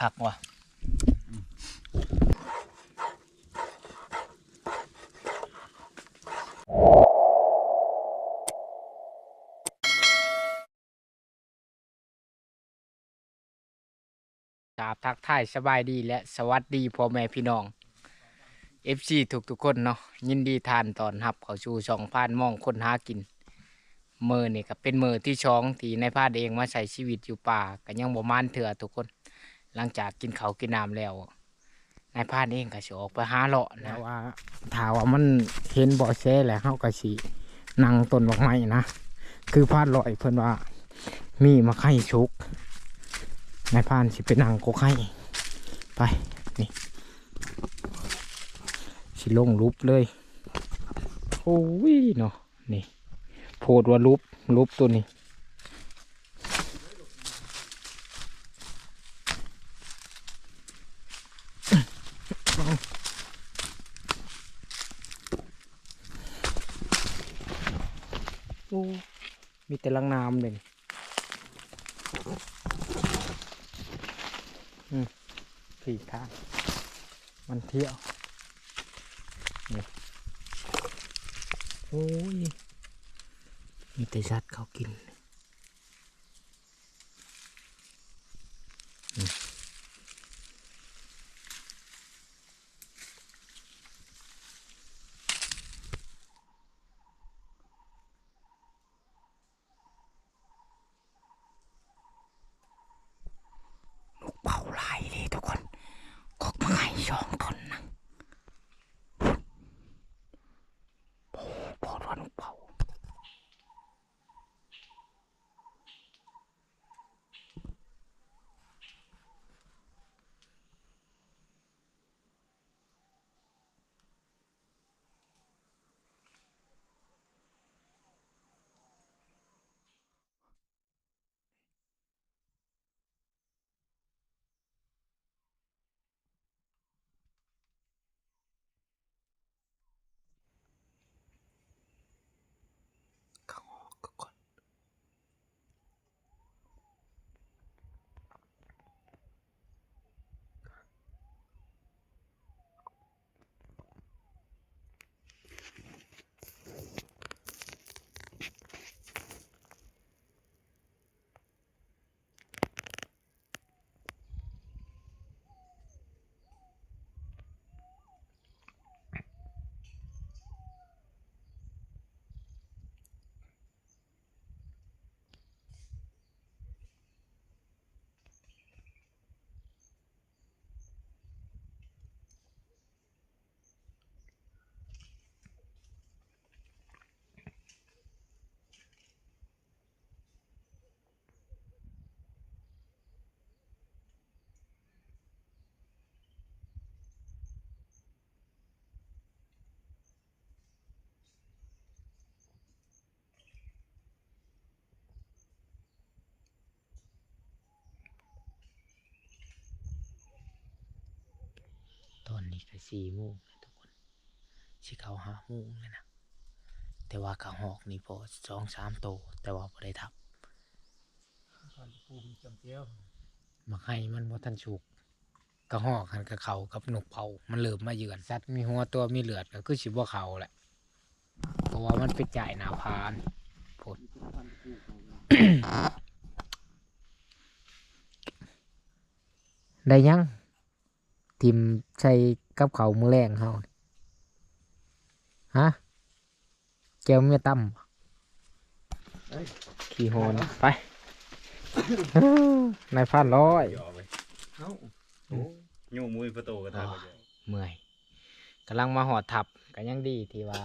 คักว่ะกราบทักทายสบายดีและสวัสดีพ่อแม่พี่น้อง FC ทุกทุกคนเนาะยินดีทานตอนรับเขาชูช่องพานมองคนหากินเมื่อนี่ก็เป็นมือที่ช้องที่ในายพาดเองมาใช้ชีวิตอยู่ป่าก็ยังบ่มานเถื่อทุกคน หลังจากกินเขากินน้ำแล้วนายพานเองก็สิออกไปหาเลาะนะว่าถ้าว่ามันเห็นเบาะแสแหล้วเฮาก็สินั่งต้นบักไม้นะคือพานลอยเพิ่นว่า มีมาไข่ชุกนายพานสิไปนั่งกกไข่ไปนี่สิลงรูปเลยโอ้ยเนาะนี่โพดว่ารูปรูปตัวนี้ โอ้มี แต่ลังน้ำเลยนี่อืมสี่ทางมันเที่ยวนี่โอ้ยมีแต่ชัดเขากิน นนี้ก็สี่โมงทุกคนสิเขาห้าโมงเลยนะแต่ว่ากระหอกนี่พอสองสามโตวแต่ว่าพอได้ทับภูมจำเจียวมาให้มันบ่ทันสุกกระหอกหันกับเขากับหนกเผามันเริ่มมาเยือนสัตว์มีหัวตัวมีเลือดก็คือสิบ่เขาแหละเพราะว่ามันเป็นจ่ายหนาพานผลได้ยังทิมใช้ กับเขาวมือแรงเฮานี่ฮะแก้วเมียตั้มบ่ขี่โหนไปนายพันร้อยหยอกไปเอ้าโอ้ยูมุยประตูกระทะก็เยอะเมื่อยกำลังมาหอดทับกันยังดีที่ว่า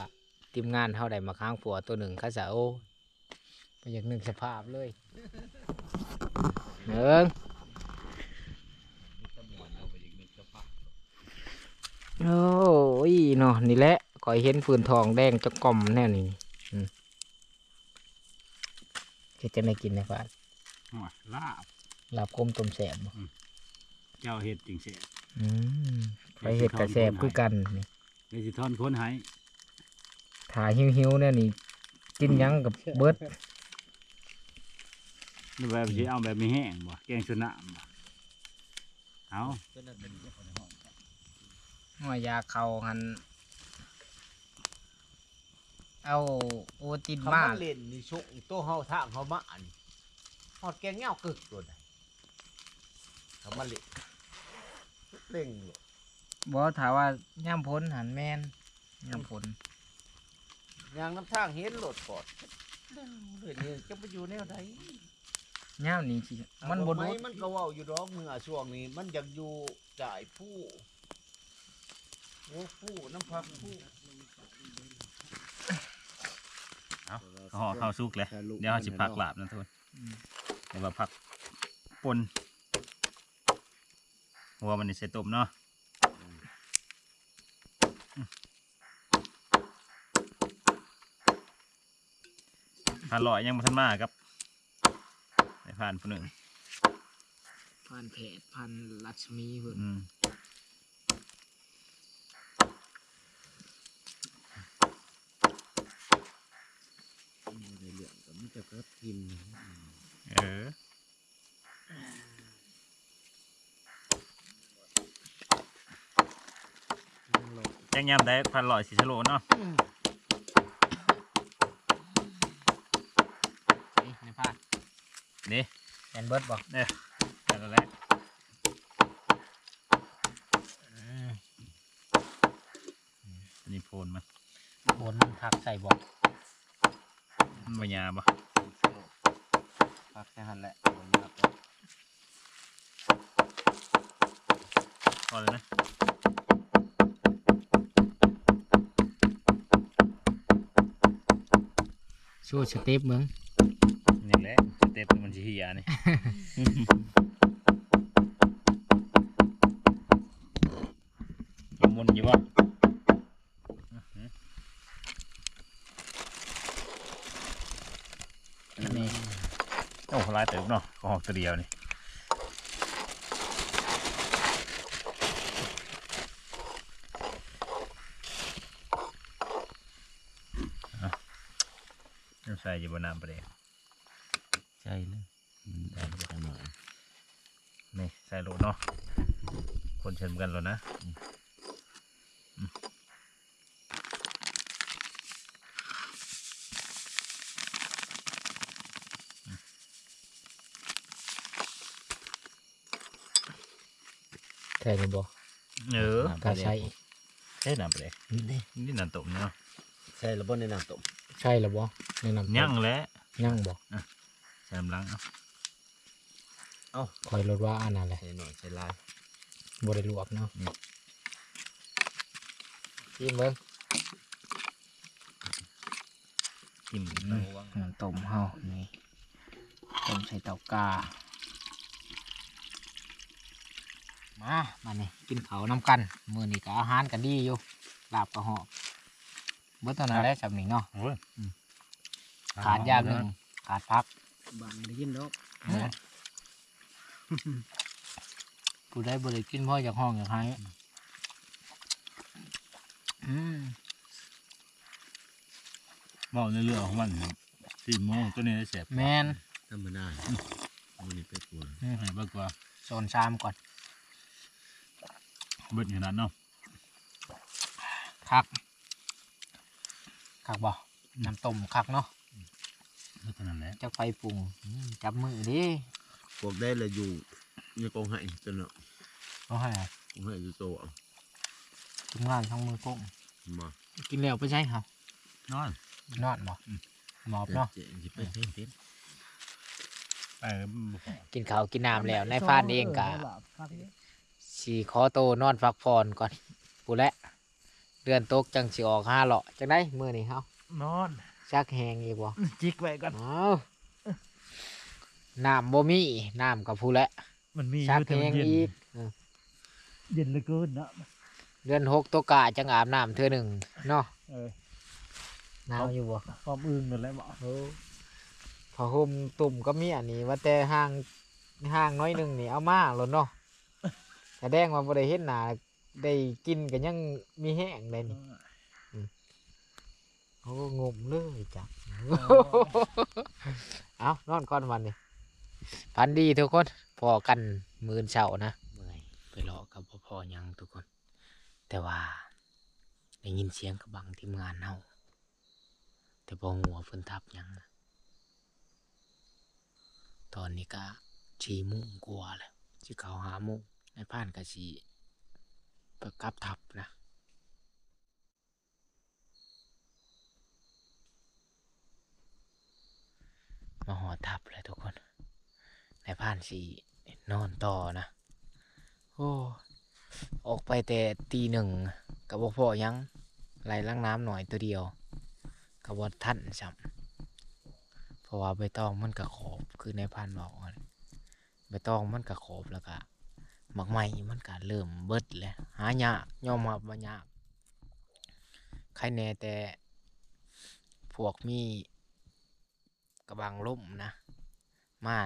ทีมงานเฮาได้มาค้างผัวตัวหนึ่งข้าสาโอไปอยากหนึ่งสภาพเลยหนึ่ง โอ้ยเนาะนี่แหละคอยเห็นฟืนทองแดงจะกล่อมแน่นี่อืมจะจะไม่กินนะฟ้านหัวลาบลาบก้มต้มแสบบ่เจ้าเห็ดจริงเสียอืมไปเห็ดกระแสบคือกันนี่เดสิทอนค้นให้ถ่ายหิวๆเนี่ยนี่กินหยังกับเบิดนี่แบบสิเอาแบบมีแห้งบ่แกงชนะบ่เอา หัวยาเขาหันเอาโอตินเขามามาเล่นนี่ชุกโตเฮาทางเฮามาอันฮอดแกงเงากึกโดดเขามาเล่นเล่งโลดบ่ถามว่าย่ำพ้นหันแม่นย่ำพ้นยางน้ำทางเห็นโลดก่อนเล่นเลยนี่จะไปอยู่แนวใดย่ำนี่สิมันบ่ไหดูดมันก็เว้าอยู่ดอกเนื้อช่วงนี้ มันอยากอยู่จ่ายผู้ โอ้ผู้น้ำพักผู้เขาห่อข้าวสุกเลยเดี๋ยวเขาสิพักหลาบนะทุกคนเดี๋ยวว่าพักปนหัวมันนี่ใส่ต้มเนาะผ่านลอยยังมาทันมาครับได้ผ่านผู้หนึ่งพันเพจพันลัชมีเพิ่นอืมในเรื่องก็มันจะเกิดกิน เออยังยำได้พันลอยสีชะโลเนาะนี่ในพานนี่แมนเบิร์ดบ่เนี่ยแต่ละแรกอืมอันนี้โพนมันบนมันทักใส่บ่มันบยาบ่พัก แค่หันแหละพอเลยนะชูสเต็ปมึงนี่แหละสเต็ปมันสิเฮียนี่ ยังมุนอยู่บ่ นี่ โอ้ลายเติบเนาะก็หอกตัวเดียวนี่อะน้ำใส่อยู่บนน้ำประเดี๋ยวใช่เลยได้ไปทางหน่อยนี่ใส่โหลเนาะคนเชิญกันแล้วนะ ช่เลยบ่เออก็ใช่ใช่น้ำประเดี๋ยวนี่นี่น้ำต้มเนาะใช่แล้วบ่ในน้ำต้มใช่แล้วบ่ในน้ำยั่งแล้วย่างบ่ใส่น้ำล้างเอาคอยรถว่าอันนั้นแหละใช่หน่อยใช่ลายบ่ได้ลวกเนาะกินเบิ่งกินอืมน้ำต้มเฮานี่ต้มใส่เตากา มามานี่กินเขาวน้ำกัน มื้อนี้ก็อาหารก็ดีอยู่ลาบก็หอบเบิดเท่านั้นแหละสำนี้เนาะโอ้ยขาดอย่างหนึ่งขาดพักบางได้ยินดอกผู้ได้บริกินพ่ออยากห้องอยากให้อืมเมาในเรื่องของมันสี่โมงตัวนี้ได้เสร็จแมนธรรมดามันนี่เป็ดกูอืมไหนบ้างกว่าโซนชามก่อน เบิดขนาดเนาะคักคักบ่น้ำต้มคักเนาะเบิดขนาดแหละจะไปปรุงอืมจับมือดิพวกได้ละอยู่อยู่กองให้จนเนาะเอาให้กองให้อยู่โตเอาทุกงานทั้งมือกุ้งมากินแล้วไปใช่ครับนอนนอนบ่หมอบเนาะเจ๊สิไปเฮ็ดเป็ดไปบ่พอกินข้าวกินน้ำแล้วในพานเองกะ สีขอโตวนอนพักผ่อนก่อนปูนแหละเดือนตกจังสิออกห้าเลาะจังได้มือนี่เฮานอนชักแหงอีกบ่จิกไว้ก่อนเอาน้ำบ่มีน้ำกับผู้และมันมีชักแหงอีกเออเย็นเหลือเกินนะเดือนหกตัวกะจังอาบน้ำเทื่อหนึ่งเนาะเออหนาวอยู่บ่ความอึ้งนั่นแหละบ่โอ้ผ้าห่มตุ่มก็มีอันนี้ว่าแต่ห่างห่างน้อยหนึ่งนี่เอามาหล่นเนาะ แสดงว่าบ่ได้เห็นหน้าได้กินก็ยังมีแห้งเลยนี่โอ้งมเลยจ้ะเอานอนก่อนวันนี้พันดีทุกคนพอกันมือนเช้านะเมื่อยไปไปเลาะกับพ่อพอหยังทุกคน แต่ว่าได้ยินเสียงกระบังทีมงานเฮาแต่บ่หัวาเพิ่นทับหยังนะตอนนี้ก็ชีมุ่งกลัวาแล้วสิเขาหามุ่ง ในผ่านก็สิประกับทับนะมาหอทับเลยทุกคน ในผ่านสีนอนต่อนะ โอ้ ออกไปแต่ตีหนึ่งกับพ่อยังไหลล้างน้ำหน่อยตัวเดียวกับบท่านซ้ำเพราะว่าใบตองมันกระขอบคือในพันบอกใบตองมันกระขอบแล้วก็ หมักไหม้มันก็เริ่มเบิดแล้วหายากยอมรับว่ายากใครแน่แต่พวกมีกระบังล่มนะ มา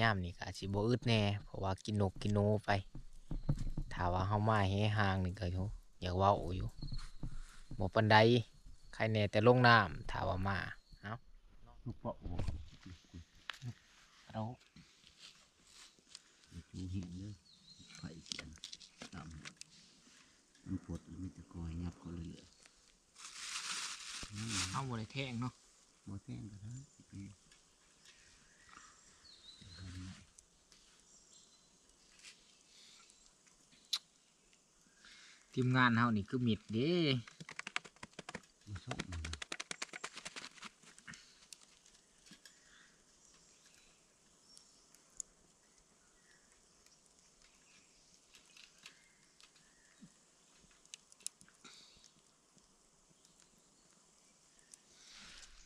ย่ามนี่ก็อาจสิบ่อึดแน่เพราะว่ากินนกกินหนูไปถ้าว่าเฮามาเฮหางนี่ก็อยู่อยากเว้าอยู่บ่ปานใดใครแน่แต่ลงน้ำถ้าว่ามาเอ้าลูกเปาะเราจูหินเลยไผ่เขียนตาม มันปวดมันจะคอยงับเขาเลยเลยเอาบ่ได้แทงเนาะหมดแท่งก็ได้อืมทีมงานเฮานี่คือมิดเด้ มาส่งมันนะ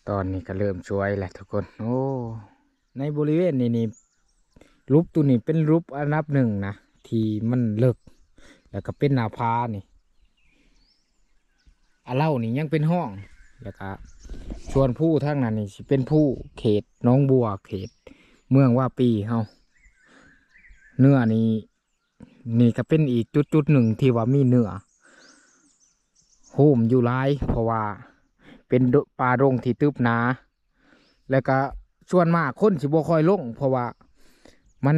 ตอนนี้ ก็เริ่มช่วยแหละทุกคน โอ้ ในบริเวณนี้นี่รูปตัวนี้เป็นรูปอันดับหนึ่งนะ ที่มันเลิก แล้วก็เป็นนาพานี่อาเล่านี่ยังเป็นห้อง แล้วก็ส่วนผู้ทั้งนั้นนี่เป็นผู้เขตน้องบัวเขต เมืองว่าปีเฮาเนื้อนี่นี่ก็เป็นอีกจุดจุดหนึ่งที่ว่ามีเนื้อโฮมอยู่หลายเพราะว่า เป็นป่ารงที่ตึบหนา แล้วก็ส่วนมากคนสิบ่คอยลง เพราะว่ามัน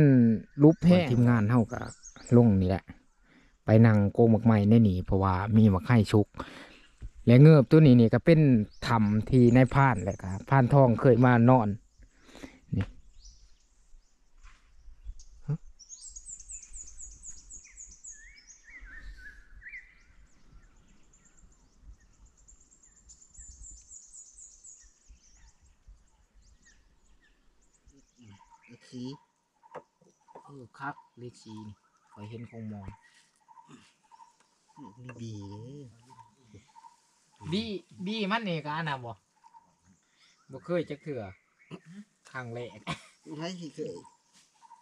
ลุบแห้งทีมงานเท่ากับลงนี่แหละ ไปนั่งโกงหมักไม้ในนี่เพราะว่ามีหมักไห้ชุก และเงือบตัวนี้นี่ก็เป็นถ้ำที่ในผ่านแหละครับผ่านทองเคยมานอน เอ็กซีเออครับเลขสีนี่คอยเห็นคงมองนี่ดีเลยบีบีมันนี่ก็อันน่ะบ่บ่เคยจักเถื่อครั้งแรกใช่ที่เคย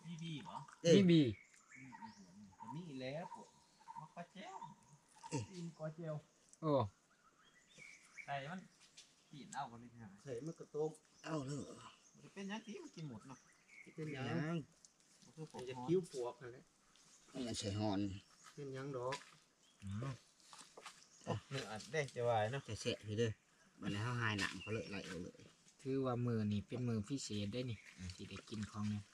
นี่ดีเหรอเอ้ยนี่บีนี่แล้วพวกมักปลาแจ้วเอ๊ะกินกอเจียวโอ้ใส่มันกินเอากันเลยนะใส่มันกระโตกเอาเลยมันจะเป็นหยังที่มันกินหมดเนาะ เป็นยังมันคือผมจะจะคิ้คิ้ววปวกนั่นแหละมันใส่หอนเป็นหยังดอกเนื้ออัดได้จะวายเนาะแต่เสะพี่เด้อมันให้เขาหายหนังเขาเลยไหลเอาเลยถือว่ามือนี่เป็นมือพิเศษได้นี่ที่ได้กินของเนี่ย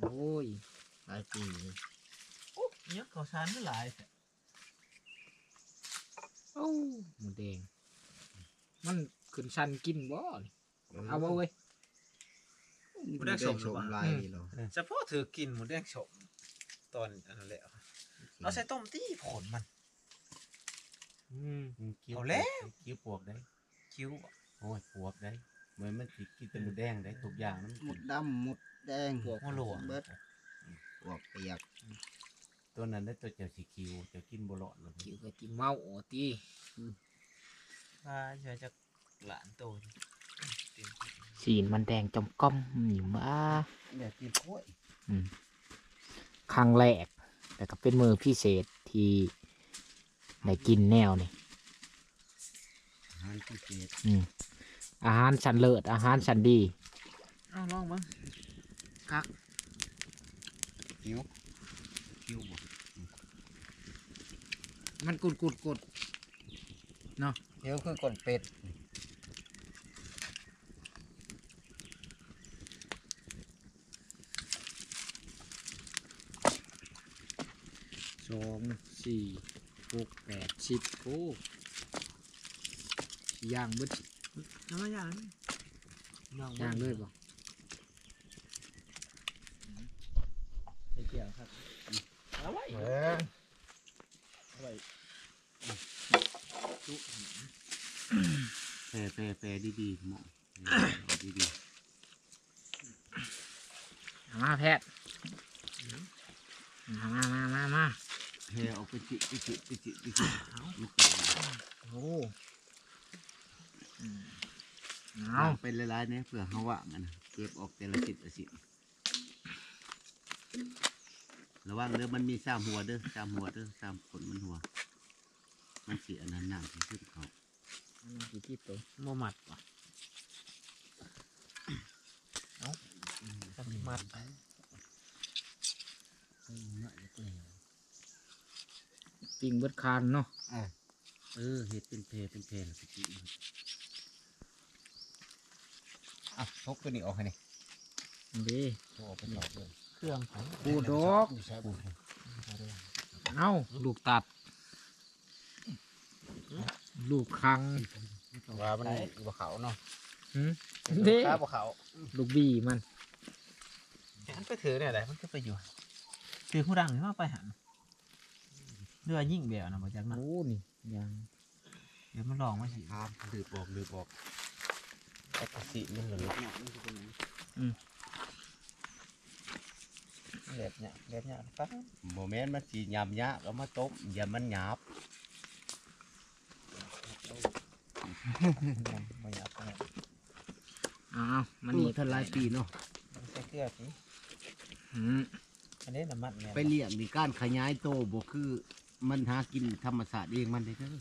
โอ้ยหลายปีเลยโอ้เนื้อข้าวสารไม่หลายแท้โอ้หมูแดง มันขึ้นชันกินบ่นี่เอาบ่เว้ย มันได้สมลายดีเหรอเฉพาะเธอกินหมูแดงฉมตอนอันนั้นแหละเอาใส่ต้มตี้ผลมัน อืมเอาแล้ว คิ้วปวกได้คิ้วอะโอ้ยปวกได้เหมือนมันสิกินแต่หมูแดงได้ทุกอย่างนั้นหมดดำหมดแดงหัวโหลวเบิดปวกเปียกตัวนั้นได้ตัวเจ้าสีคิวเจ้ากินบหลอดเลยคิวก็ติเมาโอตีพาเชื่อจะหลานโตนี่เต็มที่ สีนมันแดงจมก้อมอยู่มาเดี๋ยวกินกล้วยครั้งแรก แต่ก็เป็นมือพิเศษที่ได้กินแนวนี่อาหารพิเศษอืมอาหารชั้นเลิศอาหารชั้นดีเอาลองมั้งคักคิ้วคิ้วบ่มันกุดกุดกุดคิ้วคือกดเป็ด สองสี่หกแปดสิบโอ้ย่างเบึดน้ำอย่างย่างเลยบ่เกี่ยวครับเอาไว้แปรแปรแปรดีๆหมอเอาดี มาแพทย์มามามามามา ๆแพรเอาไปจิไปจิไปจิไปจิมันเกี่ยว โอ้อืม เอาเอาไปละลายๆเนี่ยเผื่อเขาว่ามันนะเก็บออกแต่ละสิบละสิบระวังเด้อมันมีสามหัวเด้อสามหัวเด้อสามขนมันหัว มันสีอันนั้นน้ำที่ขึ้นเขาอันนี้สิที่ตัวโมมัดว่ะเอาสักมัดปิ่งเบิดคานเนาะเออเห็ดเป็นเพเป็นเพแล้วก็จิ อะทกตัวนี้ออกให้นี่อันเดีออกไปต่อเลยเครื่องของปูดอกเอาลูกตัด ลูกคังว่ามันบ่เขาเนาะหืมเด้ข้าบ่เขาลูกบีมันมันไปถือเนี่ยอะไรมันก็ไปอยู่ถือผู้ดังหรือว่าไปหันเรือยิ่งเบียวนะมาจากนั้นโอ้นี่ยังเดี๋ยวมันลองมาสิครับลืบออกลืบออก ปกติมันเหลือเล็บเนี่ยเล็บเนี่ยปั๊บโมเมนต์มันสีหยาบยะก็มาต้มอย่ามันหยาบไม่อยากไปอ้าวมันนี่ทลายปีเนาะใส่เกลือสิหืมอันนี้น้ำมันเนี่ยไปเลี้ยงในการขยายโตบ่คือมันหากินธรรมศาสตร์เองมันได้เด้อ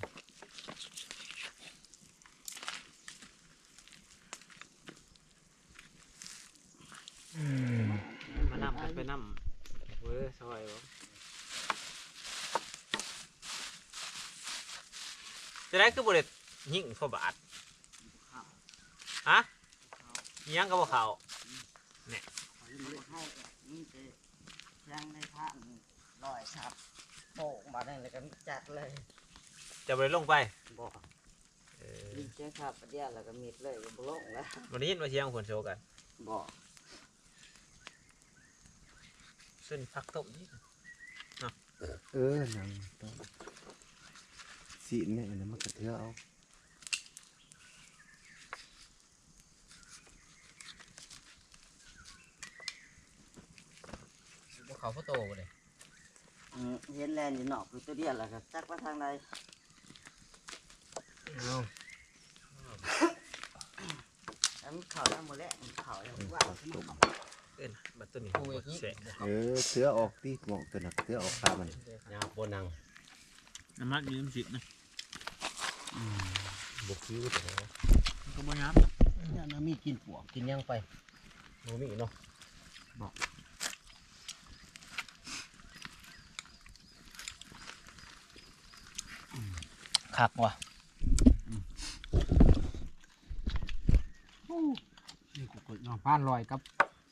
อืม มานำไปนำเว้ยซอยบ่จะได้ คือบริษยิ่งพอบาทฮะยังก็บ่เขาให้นี่คือยังในทางลอยครับโบกมาได้เลยกันจัดเลย จะบริลงไปบอกเออดีเจ้าครับประเดี๋ยวแล้วก็มิดเลยบลงแล้ววันนี้ยินมาเชียงผลโชว์กันบอกซึ่งพักต้มนี่เออนัง สีเนี่ยนะมันกระเทือเอาบ่เขาพ่อโตบ่เลยอืมเห็นแลนด์อยู่นอกคือตัวเดียวแล้วก็จักว่าทางใดเอาอันเขาแล้วหมดแล้วเขาแล้วว่าเอาขึ้นมาเอ้นบัดตัวนี้เสะเออเทือออกที่หมองตัวนักเทือออกข้ามันยาโบนัง น้ำมันยืมสิบนะ บุกคิ้วแต่ก็บ่ยับเนี่ยนะมีกินปวกกินยังไปบ่มีเนาะคักว่ะนี่กูกดเนาะผ่านลอยกับ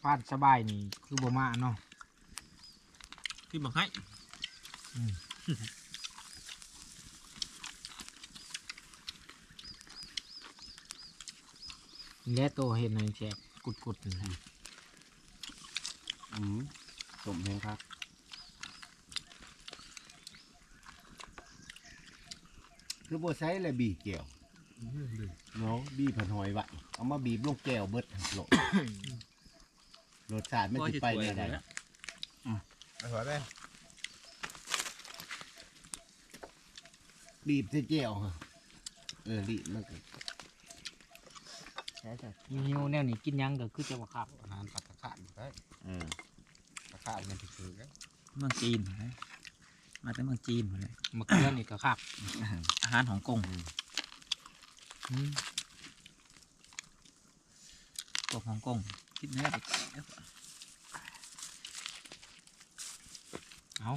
ผ่านสบายนี่คือบ่มาเนาะที่บังให้ และตัวเห็นในแจกกุดๆนี่นะอืมสมเพงครับคือโบใช้เลยบีเกี่ยวเนาะบีผันหอยไวะเอามาบีบลงแก้วเบิดทั้งโลกรสชาติไม่ติดไปเนี่ยไดเอาหัวไปบีบใส่แก้วฮะเออรีบมันก็ ใช่ใช่หิวๆแนวนี้กินหยังก็คือจะว่าคักอาหารปัตตะขานได้เออตะขานมันถือๆกันเมืองจีนหมดเลยมาจากเมืองจีนหมดเลยมะเขือนี่ก็คักอาหารของกงอืมพวกฮ่องกงคิดแน่ไปแกะเอา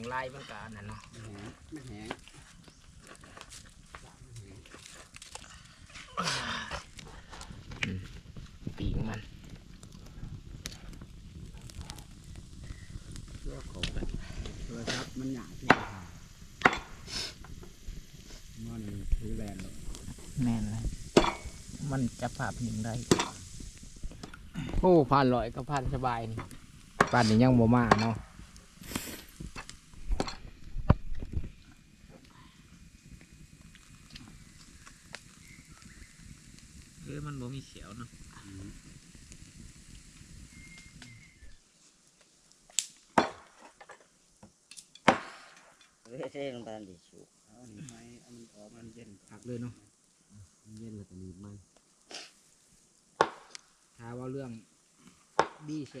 งไล่มันกาน่ะเนาะมันแหงปีกมันเลือกของกันโทรศัพท์มันหยาบที่มันคือแรนด์แน่นเลยมันจะผ่าพหนึ่งได้โอ้ผ่านลอยก็ผ่านสบายนี่ผ่านนี้ยังโมมาเนาะ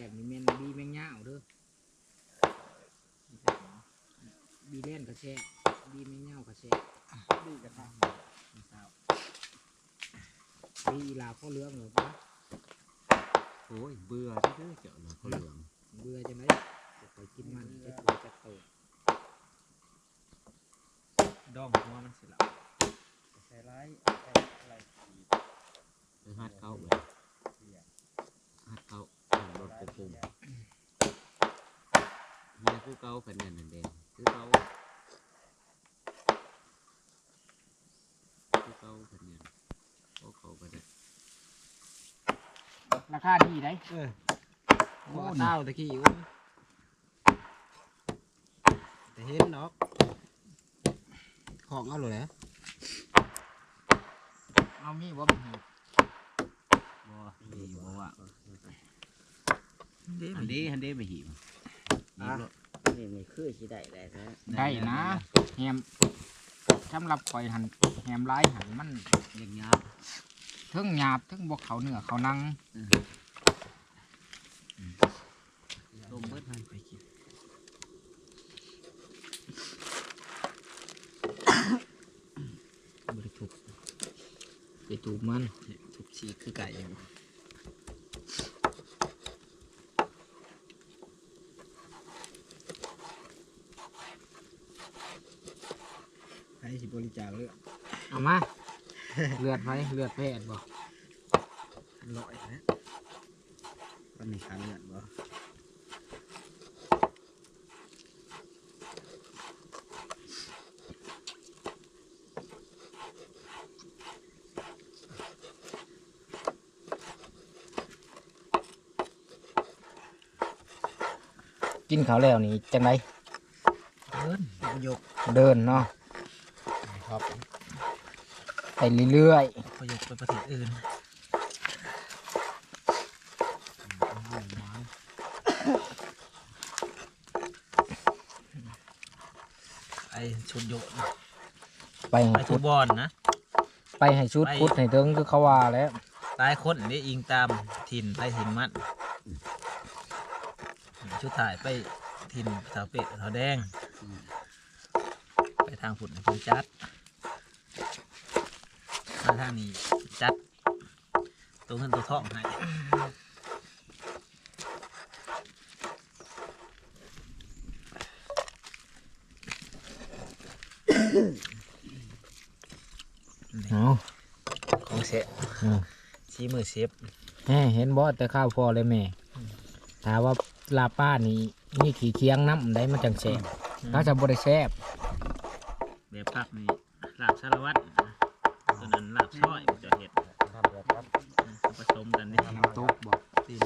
บีแสบนี่แม่นบีแมงย่าวเด้อบีเล่นก็แช่บบีแมงย่าวก็แช่ดีกระทะบีอีลาพ่อเรื่องเหรอปะโอ้ยเบื่อที่เด้อเจ้าเนาะเขาเหลืองเบื่อจังไดจะไปกินมันจะตัวจะโตดองหัวมันสิละใส่ร้ายใส่อะไรไปหัดเข้าเลยหัดเข้า หัดรถกระปุมเฮียคือเก่ากันเนี่ยนั่นเองคือเก่าคือเก่ากันเนี่ยโอ้เขาก็ได้ราคาดีได้เออโอ้เต้าตะกี้โอ้ยแต่เห็นเนาะของเอาเลยนะเอามีบ่เป็นหีบบ่ดี บ่ว่าเด้อันนี้อันนี้ไม่หิมนี่รถนี่นี่คือสิได้ได้นะได้นะแฮมสำหรับข่อยหันแฮมร้ายหันมันอย่างเงี้ย เทึงหยาบเทึงบกเขาเนื้อเขานังลมเบิดไปกินบริทุกไปจูบมันทุกชีคือไก่อยู่ ให้สิบริจาค เลือดเอามา เลือดไว้เลือดแพทย์บ่ร้อยนะวันนี้ขาเลือดบ่กินเขาวแล้วนี่จังไดเดินยกเดินเนาะ ครับไปเรื่อยประโยคไปประเทศอื่นไอชุดโยนๆไปให้ไอชุชุดดบอลนะ ไปให้ชุดไป พุดให้เถิงคือเขาว่าแล้วตายคนนี่อิงตามถิ่นไปถิ่นมัน ชุดถ่ายไปถิ่นสาวเป็ดสาวแดง ไปทางฝุ่นผมจัด มาทางนี้จัดตัวเงินตัวทองให้นี่เอาของเสะอืมชี้มือเชฟแหมเห็นบ่แต่ข้าวพอเลยแม่ถ้าว่าลาป้านี่มีขี้เคียงน้ำได้มันจังแซ่บถ้าจะบ่ได้แซ่บแบบพักนี่ลาบสารวัตรตัวนั้นลาบช้อยจะเห็ด ทำแบบครับ ผสมกันนี่ น้ำตกบ่ ตีน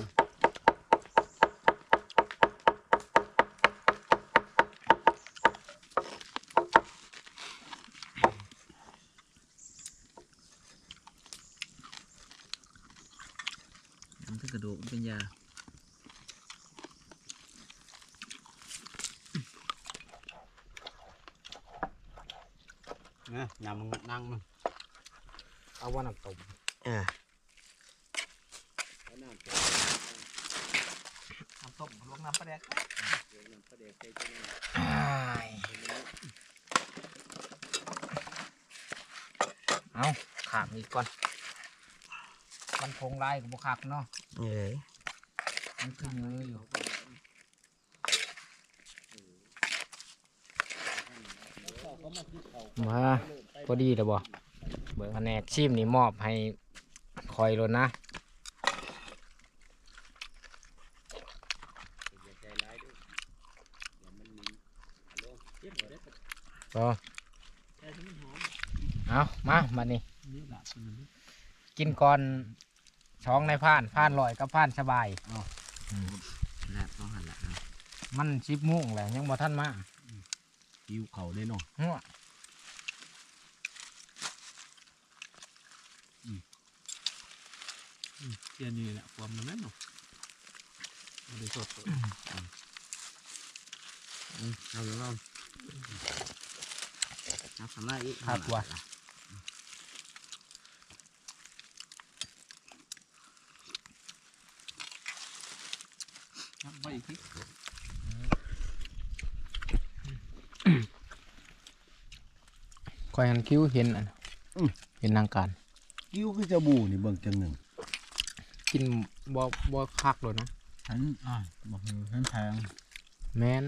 มันคือกระดูกมันเป็นยา นะนำมึงนั่งมึงเอาว่าน้ำตกอ่าน้ำต้มลวกน้ำปลาแดกอ้ายเอาขามอีกก่อนมันคงไล่กับบุคักเนาะเอ้ยมันขึ้นเยออยู่ มาพอดีแล้วบ่เบิร์แผนกชิมนี่มอบให้คอยรถนะก็เอามามานี่กินก่อนช้องในผ่านผ่านลอยกับผ่านสบายแล้วต้องหันละมันชิบโมุ่งแหละยังบ่ทันมาหิวเขาเลยเนาะ หัว เจียนี่แหละความมันแม่นเนาะมันได้สดเอาลองเอาทำมาอีกครับว่าไปอีกทีคอยหันคิ้วเห็นอันเห็นนางการหิวคือจะบูนี่เบิ่งจังหนึ่ง กินบ่บ่คักเลยนะฉันอ่าบอกคือฉันแพงแม่น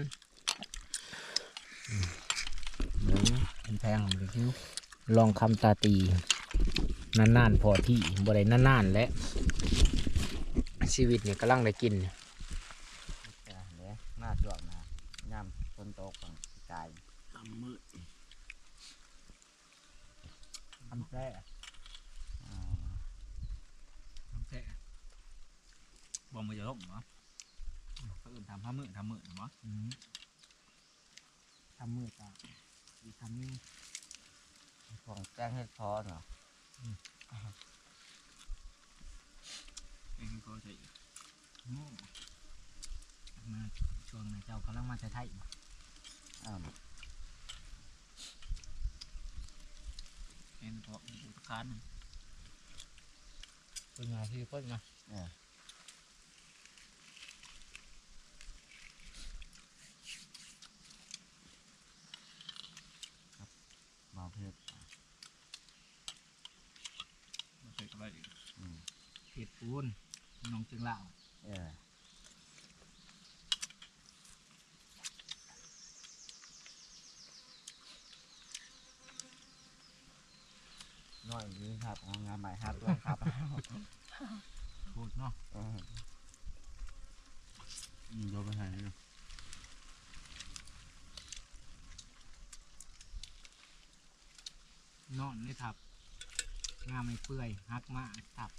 เบิ่งเป็นแพงเลยคิ้วลองคำตาตีนานๆพอที่บ่ได้นานๆและ ชีวิตนี่กำลังได้กินเดี๋ยวหน้าจวบนะย่ำฝนตกของกายตำมืดคำแท้ แท้ บอกมือจะล่มเหรอเขาอื่นทำผ้ามือทำมือเหรอทำมือตาอีทำนี่ของแจ้งให้พอเนาะเองก็จะมาช่วงนั้นเจ้ากำลังมาไทยอ้าวเองก็อุปการเป็นไงที่เพิ่นมา มาเพื่อ มาใส่กับอะไรอีก เห็ด ปูนน้องจึงเล่าเออน้อยนี้ครับเอางานใหม่ครับด้วยครับพูดเนาะเอออืมโดนไปหายเนาะนอนนี่ทับงามไม่เปื่อยหักมาทับ